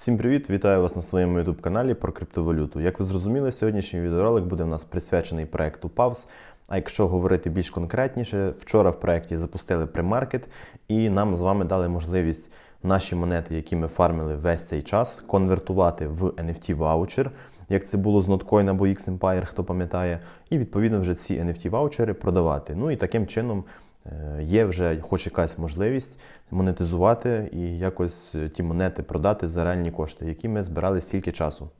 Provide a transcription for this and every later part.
Всім привіт! Вітаю вас на своєму youtube каналі про криптовалюту. Як ви зрозуміли, сьогоднішній відеоролик буде в нас присвячений проекту PAVS. А якщо говорити більш конкретніше, вчора в проєкті запустили премаркет, і нам з вами дали можливість наші монети, які ми фармили весь цей час, конвертувати в NFT ваучер, як це було з Notcoin або X-Empire, хто пам'ятає, і відповідно вже ці NFT ваучери продавати. Ну і таким чином. Е, Є вже хоч якась можливість монетизувати і якось ті монети продати за реальні кошти, які ми збирали стільки часу.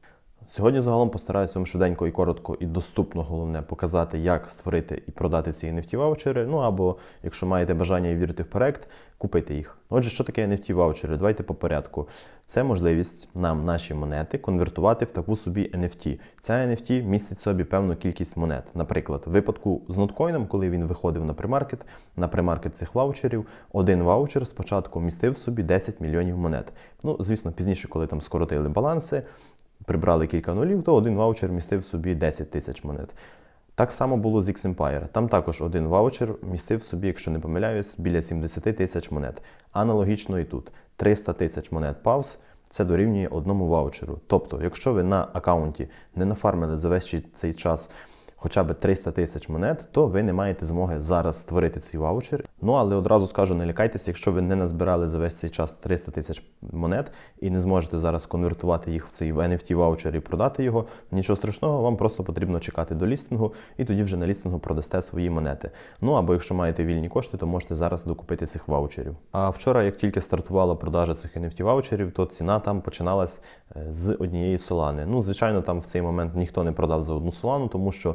Сьогодні загалом постараюся вам швиденько і коротко і доступно головне показати, як створити і продати ці NFT ваучери. Ну або, якщо маєте бажання вірити в проект, купити їх. Отже, що таке NFT ваучери? Давайте по порядку. Це можливість нам наші монети конвертувати в таку собі NFT. Ця NFT містить собі певну кількість монет. Наприклад, в випадку з ноткоїном, коли він виходив на премаркет, на премаркет цих ваучерів, один ваучер спочатку містив в собі 10 мільйонів монет. Ну, звісно, пізніше, коли там скоротили баланси, прибрали кілька нулів, то один ваучер містив собі 10 тисяч монет. Так само було з X-Empire. Там також один ваучер містив собі, якщо не помиляюсь, біля 70 тисяч монет. Аналогічно і тут 300 тисяч монет павс, це дорівнює одному ваучеру. Тобто, якщо ви на аккаунті не нафармили за весь цей час хоча б 300 тисяч монет, то ви не маєте змоги зараз створити цей ваучер. Ну але одразу скажу, не лякайтеся, якщо ви не назбирали за весь цей час 300 тисяч монет і не зможете зараз конвертувати їх в цей NFT ваучер і продати його. Нічого страшного, вам просто потрібно чекати до лістингу, і тоді вже на лістингу продасте свої монети. Ну або якщо маєте вільні кошти, то можете зараз докупити цих ваучерів. А вчора, як тільки стартувала продажа цих NFT ваучерів, то ціна там починалась е, з однієї солани. Ну, звичайно, там в цей момент ніхто не продав за одну солану, тому що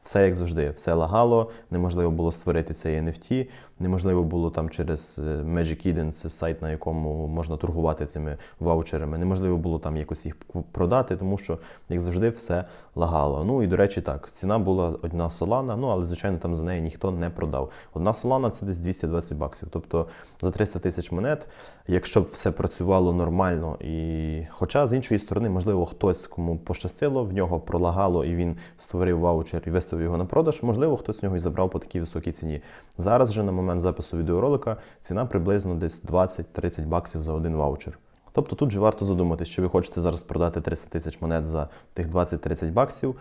все як завжди, все лагало, неможливо було створити цей NFT, неможливо було там через е, Magic Eden, це сайт, на якому можна торгувати цими ваучерами. Неможливо було там якось їх продати, тому що, як завжди, все лагало. Ну і до речі, так, ціна була одна солана, ну але звичайно там за неї ніхто не продав. Одна солана це десь 220 баксів. Тобто за 300 тисяч монет, якщо б все працювало нормально, і хоча з іншої сторони, можливо, хтось кому пощастило, в нього пролагало і він створив ваучер і виставив його на продаж, можливо, хтось з нього і забрав по такій високій ціні. Зараз же на момент запису відеоролика ціна приблизно десь 20-30 баксів за один ваучер. Тобто тут же варто задуматися, що ви хочете зараз продати 300 тисяч монет за тих 20-30 баксів,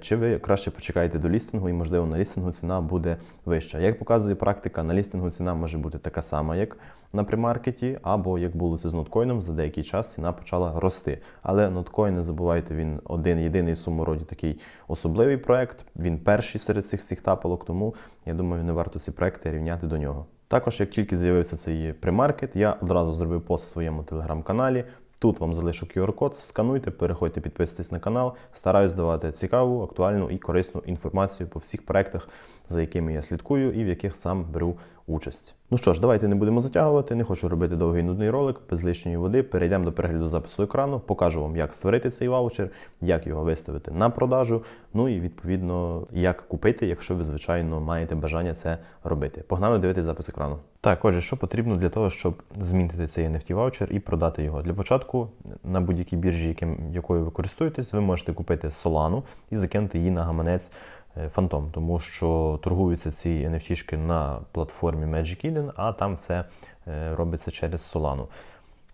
чи ви краще почекаєте до лістингу і, можливо, на лістингу ціна буде вища. Як показує практика, на лістингу ціна може бути така сама, як на примаркеті, або як було це з ноткоїном, за деякий час ціна почала рости. Але ноткоін, не забувайте, він один єдиний в своєму роді такий особливий проект. Він перший серед цих всіх тапалок, тому я думаю, не варто ці проекти рівняти до нього. Також, як тільки з'явився цей примаркет, я одразу зробив пост в своєму телеграм-каналі. Тут вам залишу QR-код, скануйте, переходьте, підписуйтесь на канал. Стараюсь давати цікаву, актуальну і корисну інформацію по всіх проектах, за якими я слідкую і в яких сам беру участь. Ну що ж, давайте не будемо затягувати. Не хочу робити довгий нудний ролик без лишньої води. Перейдемо до перегляду запису екрану, покажу вам, як створити цей ваучер, як його виставити на продажу. Ну і відповідно, як купити, якщо ви, звичайно, маєте бажання це робити. Погнали дивитися запис екрану. Так, отже, що потрібно для того, щоб змінити цей NFT ваучер і продати його. Для початку на будь-якій біржі, яким, якою ви користуєтесь, ви можете купити Solana і закинути її на гаманець Phantom, тому що торгуються ці NFT на платформі Magic Eden, а там все е, робиться через Solana.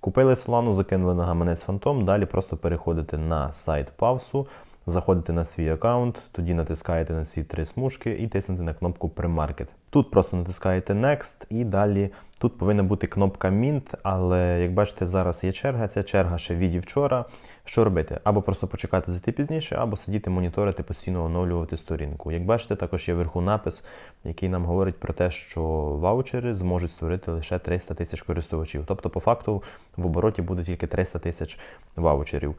Купили Solano, закинули на гаманець Phantom, далі просто переходите на сайт Павсу, заходите на свій аккаунт, тоді натискаєте на ці три смужки і тиснете на кнопку Pre-Market. Тут просто натискаєте Next і далі тут повинна бути кнопка Mint, але як бачите, зараз є черга, ця черга ще від вчора. Що робити? Або просто почекати зайти пізніше, або сидіти, моніторити, постійно оновлювати сторінку. Як бачите, також є вверху напис, який нам говорить про те, що ваучери зможуть створити лише 300 тисяч користувачів. Тобто, по факту, в обороті буде тільки 300 тисяч ваучерів.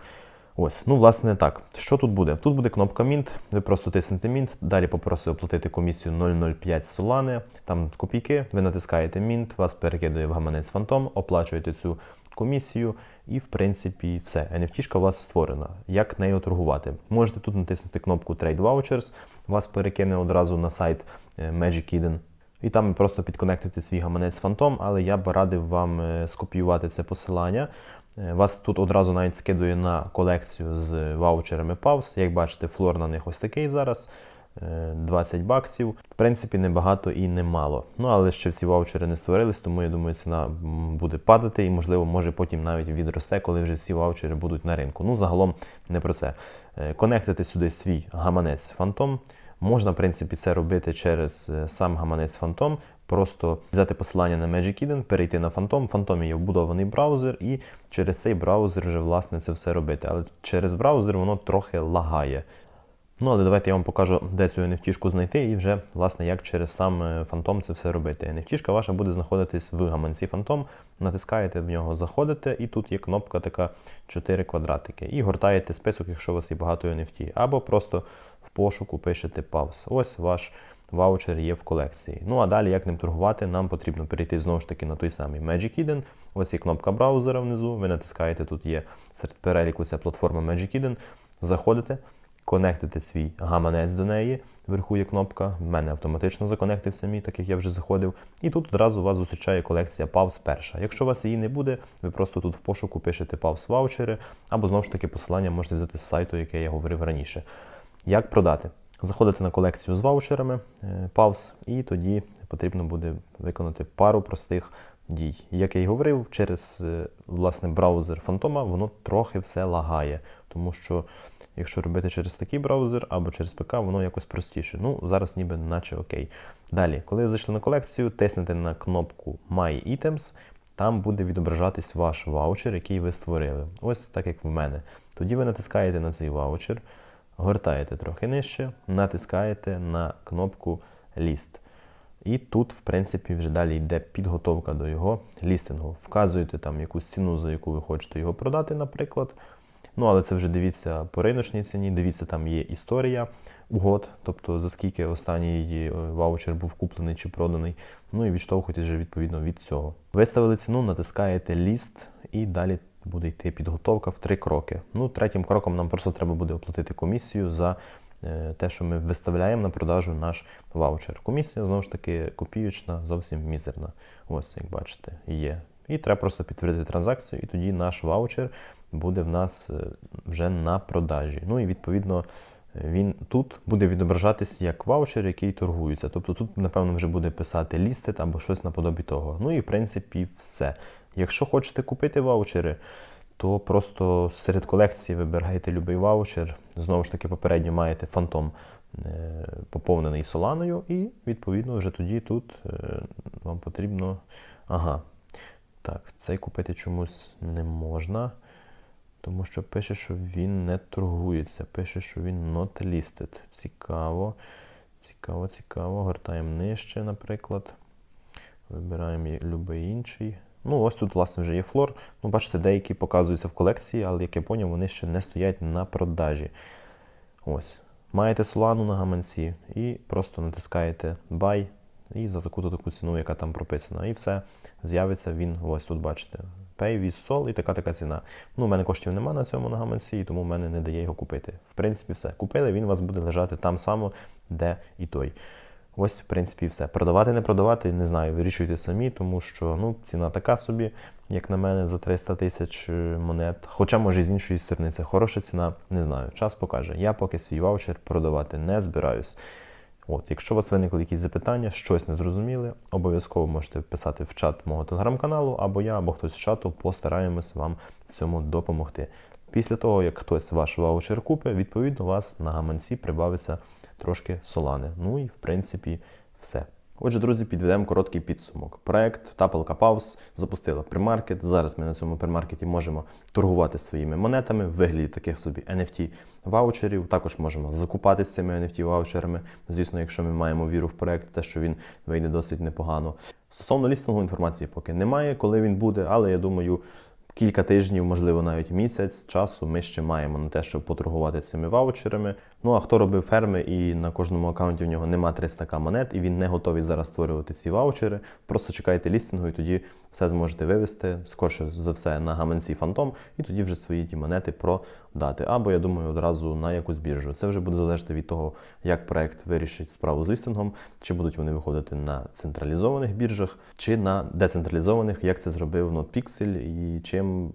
Ось, ну, власне, так. Що тут буде? Тут буде кнопка Mint, ви просто тиснете Mint, далі попросив оплатити комісію 0,05 Solana, там копійки, ви натискаєте Mint, вас перекидує в гаманець Phantom, оплачуєте цю комісію, і, в принципі, все. NFT у вас створена. Як нею торгувати? Можете тут натиснути кнопку Trade Vouchers, вас перекине одразу на сайт е, Magic Eden. І там просто підконектите свій гаманець Phantom, але я б радив вам е, скопіювати це посилання. Е, Вас тут одразу навіть скидує на колекцію з ваучерами PAVS. Як бачите, флор на них ось такий зараз. е, 20 баксів. В принципі, не багато і не мало. Ну але ще всі ваучери не створились, тому я думаю, ціна буде падати і, можливо, може потім навіть відросте, коли вже всі ваучери будуть на ринку. Ну, загалом не про це. Е, Конектити сюди свій гаманець Phantom. Можна, в принципі, це робити через е, сам гаманець Phantom. Просто взяти посилання на Magic Eden, перейти на Phantom. В Phantom є вбудований браузер, і через цей браузер вже власне це все робити. Але через браузер воно трохи лагає. Ну, але давайте я вам покажу, де цю NFT знайти, і вже, власне, як через сам е, Phantom це все робити. NFT ваша буде знаходитись в гаманці Phantom, натискаєте в нього, заходите, і тут є кнопка така 4 квадратики. І гортаєте список, якщо у вас є багато NFT. Або просто в пошуку пишете павс. Ось ваш ваучер є в колекції. Ну а далі, як ним торгувати, нам потрібно перейти знову ж таки на той самий Magic Eden. Ось є кнопка браузера внизу. Ви натискаєте, тут є серед переліку ця платформа Magic Eden. Заходите, конектите свій гаманець до неї. Вверху є кнопка. В мене автоматично законектився мій, так як я вже заходив. І тут одразу вас зустрічає колекція Pavs перша. Якщо у вас її не буде, ви просто тут в пошуку пишете Pavs ваучери, або знову ж таки посилання можете взяти з сайту, яке я говорив раніше. Як продати? Заходите на колекцію з ваучерами е, Pavs, і тоді потрібно буде виконати пару простих дій. Як я й говорив, через е, власне браузер Фантома воно трохи все лагає, тому що якщо робити через такий браузер або через ПК, воно якось простіше. Ну, зараз ніби наче окей. Далі, коли зайшли на колекцію, тиснете на кнопку My Items, там буде відображатись ваш ваучер, який ви створили. Ось так як в мене. Тоді ви натискаєте на цей ваучер, гортаєте трохи нижче, натискаєте на кнопку List. І тут, в принципі, вже далі йде підготовка до його лістингу. Вказуєте там якусь ціну, за яку ви хочете його продати, наприклад. Ну, але це вже дивіться по риночній ціні, дивіться, там є історія угод, тобто за скільки останній е, ваучер був куплений чи проданий. Ну і відштовхуйтесь вже відповідно від цього. Виставили ціну, натискаєте ліст і далі буде йти підготовка в три кроки. Ну, третім кроком нам просто треба буде оплатити комісію за е, те, що ми виставляємо на продажу наш ваучер. Комісія знову ж таки копійочна, зовсім мізерна. Ось, як бачите, є. І треба просто підтвердити транзакцію, і тоді наш ваучер буде в нас е, вже на продажі. Ну і відповідно він тут буде відображатись як ваучер, який торгується. Тобто тут, напевно, вже буде писати лістит або щось наподобі того. Ну і в принципі все. Якщо хочете купити ваучери, то просто серед колекції вибирайте будь-який ваучер. Знову ж таки, попередньо маєте фантом е, поповнений соланою, і відповідно вже тоді тут е, вам потрібно. Ага. Так, цей купити чомусь не можна. Тому що пише, що він не торгується. Пише, що він not listed. Цікаво. Цікаво, цікаво. Гортаємо нижче, наприклад. Вибираємо будь-який інший. Ну, ось тут, власне, вже є флор. Ну, бачите, деякі показуються в колекції, але як я поняв, вони ще не стоять на продажі. Ось. Маєте солану на гаманці і просто натискаєте Buy і за таку-то таку ціну, яка там прописана. І все. З'явиться він, ось тут бачите. Pay with Sol і така така ціна. Ну, у мене коштів немає на цьому на гаманці, і тому в мене не дає його купити. В принципі, все. Купили, він у вас буде лежати там само, де і той. Ось, в принципі, все. Продавати, не продавати, не знаю, вирішуйте самі, тому що ну, ціна така собі, як на мене, за 300 тисяч е, монет. Хоча, може, з іншої сторони, це хороша ціна, не знаю. Час покаже. Я поки свій ваучер продавати не збираюсь. От, якщо у вас виникли якісь запитання, щось не зрозуміли, обов'язково можете писати в чат мого телеграм-каналу, або я, або хтось з чату постараємось вам в цьому допомогти. Після того, як хтось ваш ваучер купить, відповідно, у вас на гаманці прибавиться трошки солани. Ну і в принципі все. Отже, друзі, підведемо короткий підсумок. Проект Тапалка Паус запустила примаркет. Зараз ми на цьому примаркеті можемо торгувати своїми монетами в вигляді таких собі NFT ваучерів. Також можемо закупати з цими NFT ваучерами. Звісно, якщо ми маємо віру в проект, те, що він вийде досить непогано. Стосовно лістингу інформації поки немає, коли він буде, але я думаю. Кілька тижнів, можливо, навіть місяць часу ми ще маємо на те, щоб поторгувати цими ваучерами. Ну а хто робив ферми і на кожному аккаунті в нього нема 300к монет, і він не готовий зараз створювати ці ваучери. Просто чекайте лістингу, і тоді все зможете вивести, скорше за все, на гаманці Фантом, і тоді вже свої ті монети продати. Або я думаю, одразу на якусь біржу. Це вже буде залежати від того, як проект вирішить справу з лістингом, чи будуть вони виходити на централізованих біржах, чи на децентралізованих, як це зробив NotPixel, і чим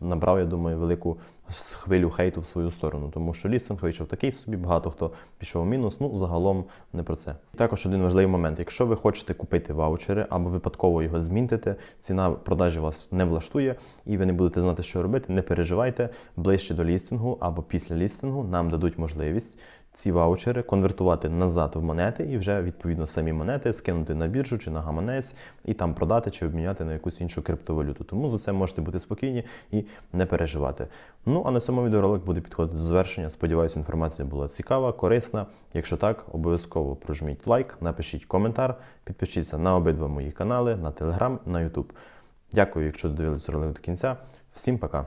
набрав, я думаю, велику хвилю хейту в свою сторону, тому що лістинг вийшов такий собі, багато хто пішов в мінус. Ну, загалом не про це. Також один важливий момент: якщо ви хочете купити ваучери або випадково його змінтите, ціна продажі вас не влаштує, і ви не будете знати, що робити. Не переживайте ближче до лістингу або після лістингу нам дадуть можливість. Ці ваучери конвертувати назад в монети і вже відповідно самі монети скинути на біржу чи на гаманець і там продати чи обміняти на якусь іншу криптовалюту. Тому за це можете бути спокійні і не переживати. Ну а на цьому відеоролик буде підходити до завершення. Сподіваюся, інформація була цікава, корисна. Якщо так, обов'язково прожміть лайк, напишіть коментар, підпишіться на обидва мої канали, на Телеграм, на Ютуб. Дякую, якщо додивилися ролик до кінця. Всім пока!